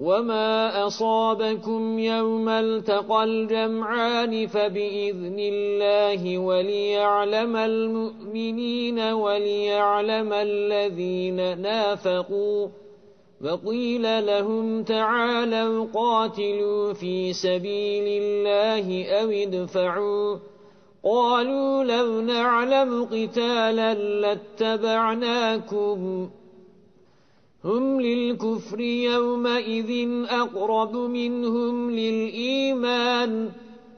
وَمَا أَصَابَكُمْ يَوْمَ الْتَقَى الْجَمْعَانِ فَبِإِذْنِ اللَّهِ وَلِيَعْلَمَ الْمُؤْمِنِينَ وَلِيَعْلَمَ الَّذِينَ نَافَقُوا وَقِيلَ لَهُمْ تَعَالَوْا قَاتِلُوا فِي سَبِيلِ اللَّهِ أَوِ ادْفَعُوا قَالُوا لَوْ نَعْلَمُ قِتَالًا لَاتَّبَعْنَاكُمْ هم للكفر يومئذ أقرب منهم للإيمان.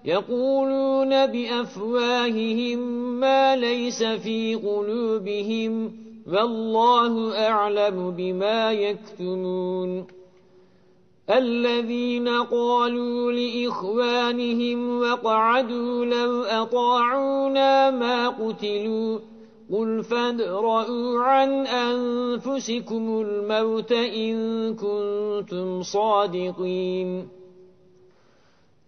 يقولون بأفواههم ما ليس في قلوبهم والله أعلم بما يكتمون. الذين قالوا لإخوانهم وقعدوا لو أطاعونا ما قتلوا قل فادرؤوا عن أنفسكم الموت إن كنتم صادقين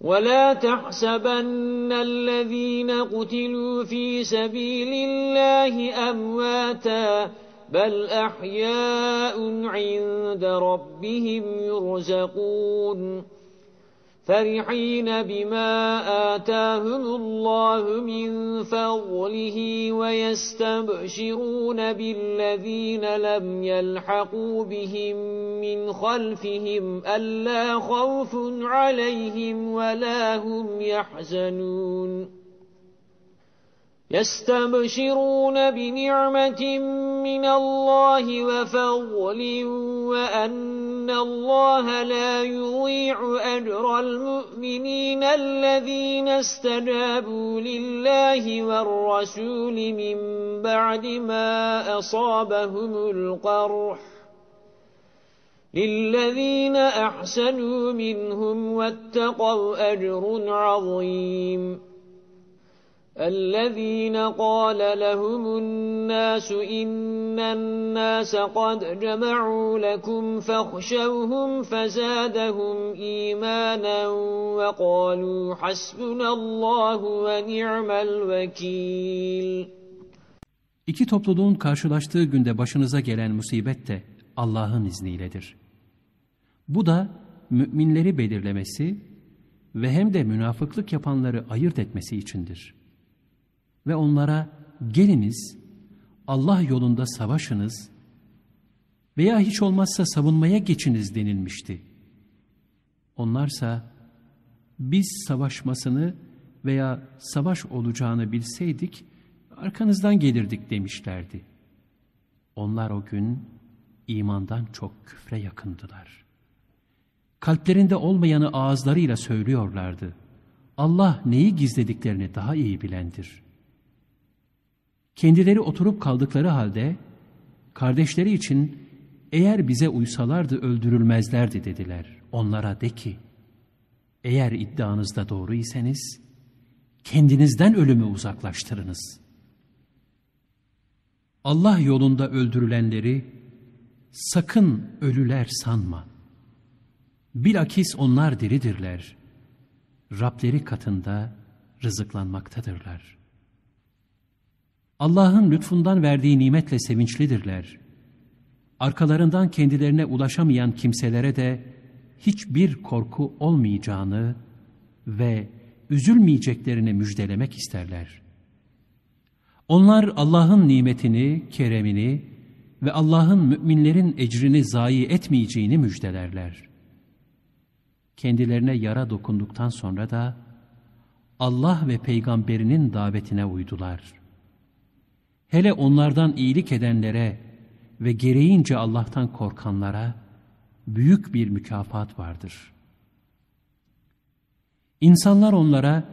ولا تحسبن الذين قتلوا في سبيل الله أمواتا بل أحياء عند ربهم يرزقون فرحين بما آتاهم الله من فضله ويستبشرون بالذين لم يلحقوا بهم من خلفهم ألا خوف عليهم ولا هم يحزنون يستبشرون بنعمة من الله وفضل وأن الله لا يضيع أجر المؤمنين الذين استجابوا لله والرسول من بعد ما أصابهم القرح للذين أحسنوا منهم واتقوا أجر عظيم الذين قال لهم الناس إن الناس قد جمعوا لكم فاخشوهم فزادهم إيمانا وقالوا حسبنا الله ونعم الوكيل İki topluluğun karşılaştığı günde başınıza gelen musibet de Allah'ın izniyledir. Bu da müminleri belirlemesi ve hem de münafıklık yapanları ayırt etmesi içindir Ve onlara geliniz Allah yolunda savaşınız veya hiç olmazsa savunmaya geçiniz denilmişti. Onlarsa biz savaşmasını veya savaş olacağını bilseydik arkanızdan gelirdik demişlerdi. Onlar o gün imandan çok küfre yakındılar. Kalplerinde olmayanı ağızlarıyla söylüyorlardı. Allah neyi gizlediklerini daha iyi bilendir. Kendileri oturup kaldıkları halde kardeşleri için eğer bize uysalardı öldürülmezlerdi dediler. Onlara de ki eğer iddianızda doğru iseniz kendinizden ölümü uzaklaştırınız. Allah yolunda öldürülenleri sakın ölüler sanma. Bilakis onlar diridirler. Rableri katında rızıklanmaktadırlar.'' Allah'ın lütfundan verdiği nimetle sevinçlidirler. Arkalarından kendilerine ulaşamayan kimselere de hiçbir korku olmayacağını ve üzülmeyeceklerini müjdelemek isterler. Onlar Allah'ın nimetini, keremini ve Allah'ın müminlerin ecrini zayi etmeyeceğini müjdelerler. Kendilerine yara dokunduktan sonra da Allah ve peygamberinin davetine uydular.'' Hele onlardan iyilik edenlere ve gereğince Allah'tan korkanlara büyük bir mükafat vardır. İnsanlar onlara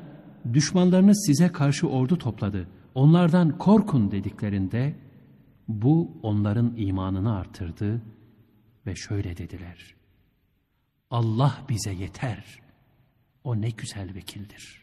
düşmanlarınız size karşı ordu topladı, onlardan korkun dediklerinde bu onların imanını artırdı ve şöyle dediler. Allah bize yeter, o ne güzel vekildir.''